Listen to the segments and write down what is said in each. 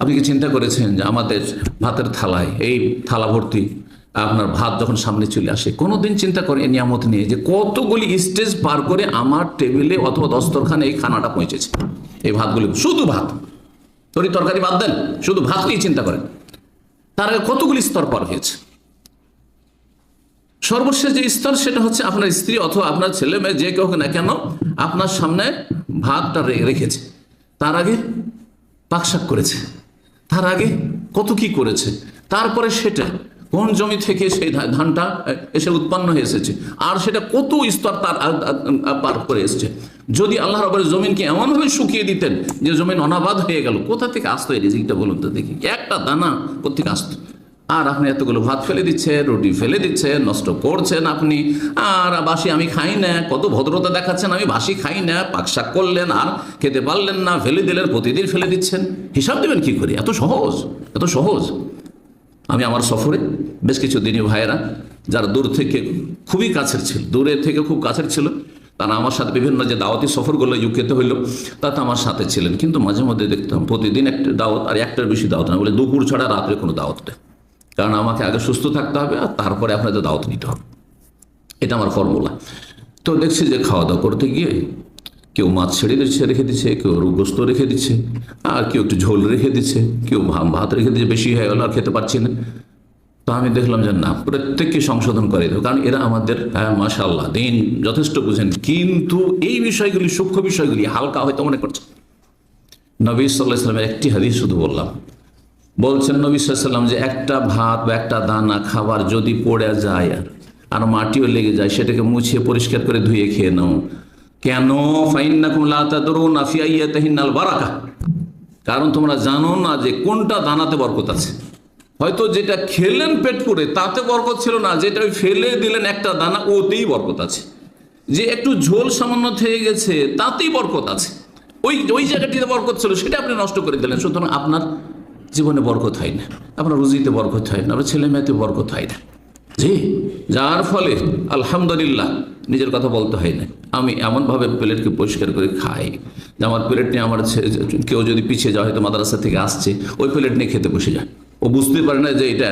আপনি কি চিন্তা করেছেন যে আমাদের ভাতের থালায়, এই থালা ভর্তি, আপনার ভাত যখন সামনে চলে আসে, কোনোদিন চিন্তা করে নিয়ামত নিয়ে যে কতগুলি স্টেজ পার করে আমার টেবিলে অথবা দস্তরখানে এই খানাটা পৌঁছেছে? এই ভাতগুলি, শুধু ভাত। তরি তরকারি বাদ দেন, শুধু ভাত নিয়ে চিন্তা করেন। তার আগে কতগুলি স্তর পার হয়েছে? সর্বশেষ যে স্তর, সেটা হচ্ছে আপনার স্ত্রী অথবা আপনার ছেলে মেয়ে, যে কেউ না কেন আপনার সামনে ভাতটা রেখেছে। তার আগে পাকশাক করেছে। তার আগে কত কি করেছে? তারপরে সেটা কোন জমি থেকে সেই ধানটা এসে উৎপন্ন হয়ে এসেছে? আর সেটা কত স্তর তার পার করে এসছে? যদি আল্লাহ রবের জমিনকে এমনভাবে শুকিয়ে দিতেন যে জমিন অনাবাদ হয়ে গেল, কোথা থেকে আসতো এই রিজিকটা বলুন তো দেখি? একটা দানা কোথেকে আসতো? আর আপনি এতগুলো ভাত ফেলে দিচ্ছেন রুটি ফেলে দিচ্ছেন নষ্ট করছেন আপনি। আর বাসি আমি খাই না, কত ভদ্রতা দেখাচ্ছেন, আমি বাসি খাই না পাকশাক করলেন আর খেতে পারলেন না, ফেলে দিলেন, প্রতিদিন ফেলে দিচ্ছেন। হিসাব দেবেন কি করে? এত সহজ এত সহজ। আমি আমার সফরে বেশ কিছু দিনী ভাইয়েরা, যারা দূর থেকে খুবই কাছের ছিল, দূরে থেকে খুব কাছের ছিল, তারা আমার সাথে বিভিন্ন যে দাওয়াতি সফরগুলো ইউকেতে হইল তাতে আমার সাথে ছিলেন। কিন্তু মাঝে মধ্যে দেখতাম প্রতিদিন একটা দাওয়াত, আর একটার বেশি দাওয়াত না, বলে দুপুর ছাড়া, রাত্রে কোনো দাওয়াত নেই। কারণ আমাকে আগে সুস্থ থাকতে হবে আর তারপরে আপনাদের দাওয়াত নিতে হবে। এটা আমার ফর্মুলা তো দেখছি যে খাওয়া দাওয়া করতে গিয়ে কেউ মাছ ছেড়ে দিচ্ছে, রেখে দিচ্ছে, কেউ রুগোস্ত রেখে দিচ্ছে, আর কেউ একটু ঝোল রেখে দিচ্ছে, কেউ ভাত রেখে দিচ্ছে, বেশি হয়ে গেল আর খেতে পারছি না। তো আমি দেখলাম যে না, প্রত্যেককে সংশোধন করে দেবো, কারণ এরা আমাদের হ্যাঁ মাশাল্লাহ দিন যথেষ্ট বুঝেন। কিন্তু এই বিষয়গুলি, সূক্ষ্ম বিষয়গুলি হালকা হয়তো মনে করছে। নবী সাল্লাহ ইসলামের একটি হাদিস শুধু বললাম বলছেন নবী সাল্লাম যে একটা ভাত বা একটা দানা খাবার যদি পড়ে যায় আর আর মাটিও লেগে যায়, সেটাকে মুছিয়ে পরিষ্কার করে ধুয়ে খেয়ে নাও। কেন? বারাকা। কারণ তোমরা জানো না যে কোনটা দানাতে বরকত আছে। হয়তো যেটা খেলেন পেট পুরে তাতে বরকত ছিল না, যেটা ফেলে দিলেন একটা দানা, ওতেই বরকত আছে। যে একটু ঝোল সামান্য থেকে গেছে, তাতেই বরকত আছে। ওই ওই জায়গাটিতে বরকত ছিল, সেটা আপনি নষ্ট করে দিলেন। সুতরাং আপনার জীবনে বরকত হয় না, আপনার রুজিতে বরকত হয় না, আপনার ছেলে মেয়েতে বরকত হয় না। জি, যার ফলে আলহামদুলিল্লাহ নিজের কথা বলতে হয় না। আমি এমনভাবে প্লেটকে পরিষ্কার করে খাই যে আমার প্লেট নিয়ে আমার কেউ যদি পিছিয়ে যাওয়া হয়তো মাদ্রাসা থেকে আসছে, ওই প্লেট নিয়ে খেতে বসে যায়। ও বুঝতে পারে না যে এটা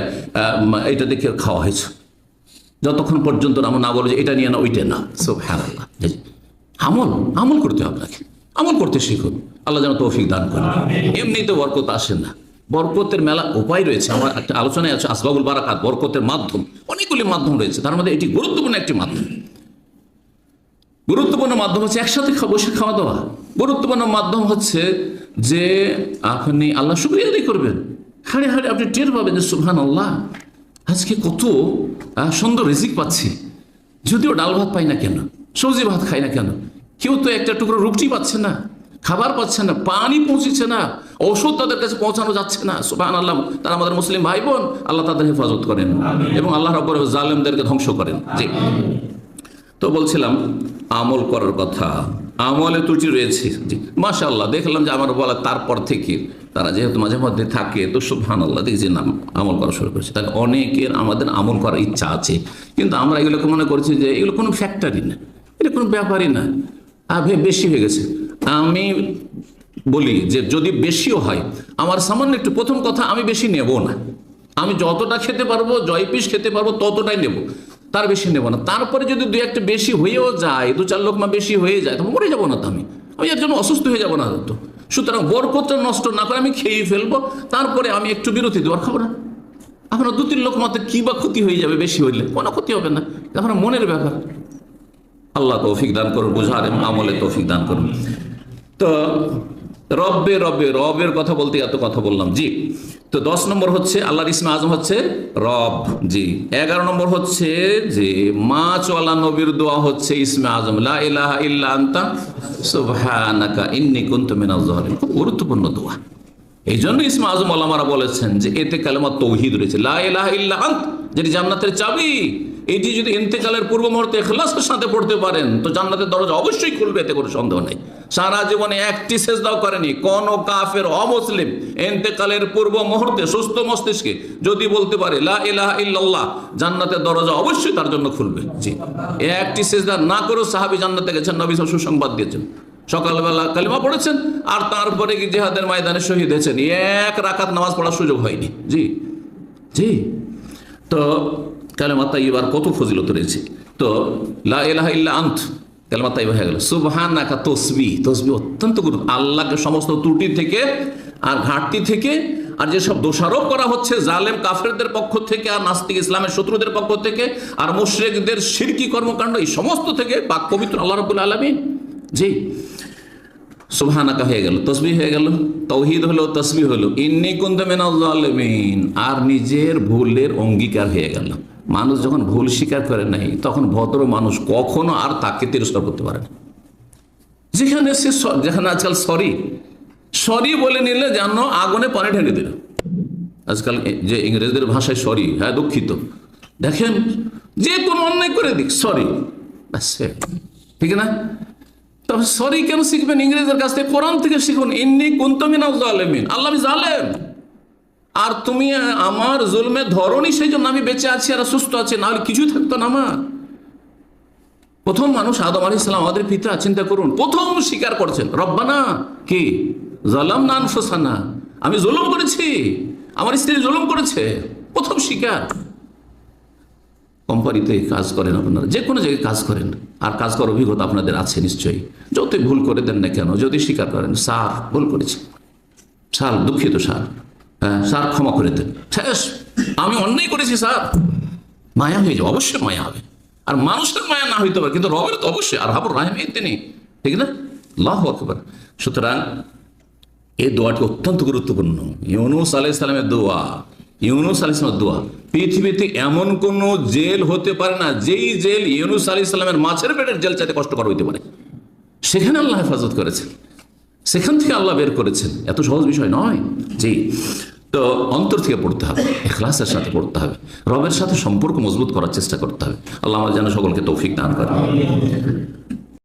এটা দেখে খাওয়া হয়েছে। যতক্ষণ পর্যন্ত আমরা না বলে যে এটা নিয়ে না ওইটা না। সব হ্যাঁ। আমল আমল করতে হবে আপনাকে। আমল করতে শিখুন। আল্লাহ যেন তৌফিক দান করেন। এমনিতে বরকত আসে না। বরকতের মেলা উপায় রয়েছে। আমার একটা আলোচনায় আছে আসবাবুল বারাকাত, বরকতের মাধ্যম। অনেকগুলি মাধ্যম রয়েছে। তার মধ্যে এটি গুরুত্বপূর্ণ একটি মাধ্যম। গুরুত্বপূর্ণ মাধ্যম হচ্ছে একসাথে বসে খাওয়া দাওয়া। গুরুত্বপূর্ণ মাধ্যম হচ্ছে যে আপনি আল্লাহ শুক্রিয়া আদায় করবেন। হাড়ে হাড়ে আপনি টের পাবেন যে সুহান আল্লাহ আজকে কত সুন্দর রিজিক পাচ্ছি। যদিও ডাল ভাত পাই না কেন, সবজি ভাত খাই না কেন, কেউ তো একটা টুকরো রুটি পাচ্ছে না। খাবার পাচ্ছে না, পানি পৌঁছেছে না, ওষুধ তাদের কাছে পৌঁছানো যাচ্ছে না। সুবাহ আল্লাহ তারা আমাদের মুসলিম ভাই বোন আল্লাহ তাদের হেফাজত করেন এবং আল্লাহ রব্বর জালেমদেরকে ধ্বংস করেন। জি। তো বলছিলাম, আমল করার কথা, আমলে ত্রুটি রয়েছে। জি মাশাল্লাহ দেখলাম যে আমার বলা তারপর থেকে তারা যেহেতু মাঝে মধ্যে থাকে, তো সুবহান আল্লাহ দেখছি নাম আমল করা শুরু করেছে। তাহলে অনেকের আমাদের আমল করার ইচ্ছা আছে, কিন্তু আমরা এগুলোকে মনে করছি যে এগুলো কোনো ফ্যাক্টরি না এটা কোনো ব্যাপারই না। আর ভে- বেশি হয়ে গেছে। আমি বলি যে যদি বেশিও হয়, আমার সামান্য একটু প্রথম কথা, আমি বেশি নেব না। আমি যতটা খেতে পারব, জয় পিস খেতে পারব, ততটাই নেব। তার বেশি নেব না। তারপরে যদি দু একটা বেশি হয়েও যায়, দু চার লোকমা বেশি হয়ে যায়, তখন মরে যাব না তো আমি। আমি এর জন্য অসুস্থ হয়ে যাব না তো। সুতরাং বরকতটা নষ্ট না করে আমি খেয়ে ফেলব। তারপরে আমি একটু বিরতি দেবো, আর খাব না। আপনার দু তিন লোক মাত্র কী বা ক্ষতি হয়ে যাবে বেশি হইলে? কোনো ক্ষতি হবে না। এখন মনের ব্যাপার। আল্লাহ তৌফিক দান করুন, বুঝার এবং আমলে তৌফিক দান করুন। তো রব্বে রব্বে, রবের কথা বলতে এত কথা বললাম, জি। তো দশ নম্বর হচ্ছে, আল্লাহর ইসমে আজম হচ্ছে রব, জি। এগারো নম্বর হচ্ছে যে মাছওয়ালা নবীর দোয়া হচ্ছে ইসমে আজম, লা ইলাহা ইল্লা আনতা, সুবহানাকা ইন্নী কুনতু খুব গুরুত্বপূর্ণ দোয়া। এই জন্য ইসমা আজম আল্লামারা বলেছেন যে, এতে কালেমা তৌহিদ রয়েছে। লা ইলাহা ইল্লা যেটি জান্নাতের চাবি। এটি যদি ইন্তেকালের পূর্ব মুহূর্তে এখলাসের সাথে পড়তে পারেন, তো জান্নাতের দরজা অবশ্যই খুলবে, এতে কোনো সন্দেহ নেই। সারা জীবনে একটি সেজদাও করেনি। কোন কাফের, অমুসলিম ইন্তেকালের পূর্ব মুহূর্তে সুস্থ মস্তিষ্কে যদি বলতে পারে, লা ইলাহা ইল্লাল্লাহ জান্নাতের দরজা অবশ্যই তার জন্য খুলবে। জি। একটি সেজদা না করেও সাহাবী জান্নাতে গেছেন, নবী সুসংবাদ দিয়েছেন। সকালবেলা কালিমা পড়েছেন, আর তারপরে কি জেহাদের ময়দানে শহীদ হয়েছেন। এক রাকাত নামাজ পড়ার সুযোগ হয়নি। জি। জি। তো কালেমা তাইবার কত ফজিলত রয়েছে? তো, লা ইলাহা ইল্লা আন্ত, কালেমা তাইবা হয়ে গেল। সুবহানাকা তসবি তসবি অত্যন্ত গুরুত্ব। আল্লাহকে সমস্ত ত্রুটি থেকে আর ঘাটতি থেকে আর যেসব দোষারোপ করা হচ্ছে, জালেম কাফেরদের পক্ষ থেকে আর নাস্তিক ইসলামের শত্রুদের পক্ষ থেকে আর মুশরিকদের শিরকি কর্মকাণ্ড, এই সমস্ত থেকে পাক পবিত্র আল্লাহ রবুল আলমিন। জি। সুবহানাকা হয়ে গেল, তসবি হয়ে গেল তৌহিদ হলো, তসবি হলো। ইন্নি কুন্ত মেনাজমিন আর নিজের ভুলের অঙ্গীকার হয়ে গেল। মানুষ যখন ভুল স্বীকার করে নাই, তখন ভদ্র মানুষ কখনো আর তাকে তিরস্কার করতে পারে না। যেখানে সে যেখানে আজকাল সরি সরি বলে নিলে যেন আগুনে পানি ঢেলে দিল। আজকাল যে ইংরেজদের ভাষায় সরি হ্যাঁ দুঃখিত। দেখেন, যে কোনো অন্যায় করে দিক, সরি। ঠিক না? তবে সরি কেন শিখবেন? ইংরেজের কাছ থেকে কোরআন থেকে শিখুন। ইন্নি কুন্তমিন জালেমিন। আল্লাহ জালেম। আর তুমি আমার জুলমে ধরনি সেই জন্য আমি বেঁচে আছি আর সুস্থ আছি না হলে কিছুই থাকতো না আমার। প্রথম মানুষ আদম আলী ইসলাম আমাদের পিতা, চিন্তা করুন, প্রথম স্বীকার করছেন। রব্বানা, কি? জলাম না আনফোসানা। আমি জুলুম করেছি, আমার স্ত্রী জুলুম করেছে, প্রথম স্বীকার কোম্পানিতে কাজ করেন আপনারা, যে কোনো জায়গায় কাজ করেন, আর কাজ করার অভিজ্ঞতা আপনাদের আছে নিশ্চয়ই। যতই ভুল করে দেন না কেন, যদি স্বীকার করেন স্যার ভুল করেছি। স্যার দুঃখিত হ্যাঁ স্যার ক্ষমা করে দেন। শেষ আমি অন্যায় করেছি, স্যার। মায়া হয়ে যাবে অবশ্যই মায়া হবে। আর মানুষের মায়া না হইতে পারে, কিন্তু রবের তো অবশ্যই। আর হাবুর রাহেম তিনি, ঠিক না? লাহ আকবর। সুতরাং এই দোয়াটি অত্যন্ত গুরুত্বপূর্ণ। ইউনুস আলাই সালামের দোয়া, ইউনুস আলাই সালামের দোয়া। পৃথিবীতে এমন কোন জেল হতে পারে না, যেই জেল ইউনুস আলাই সালামের মাছের পেটের জেল চাইতে কষ্টকর হইতে পারে। সেখানে আল্লাহ হেফাজত করেছেন। সেখান থেকে আল্লাহ বের করেছেন। এত সহজ বিষয় নয়। জি। তো অন্তর থেকে পড়তে হবে, এখলাসের সাথে পড়তে হবে, রবের সাথে সম্পর্ক মজবুত করার চেষ্টা করতে হবে। আল্লাহ আমার যেন সকলকে তৌফিক দান করে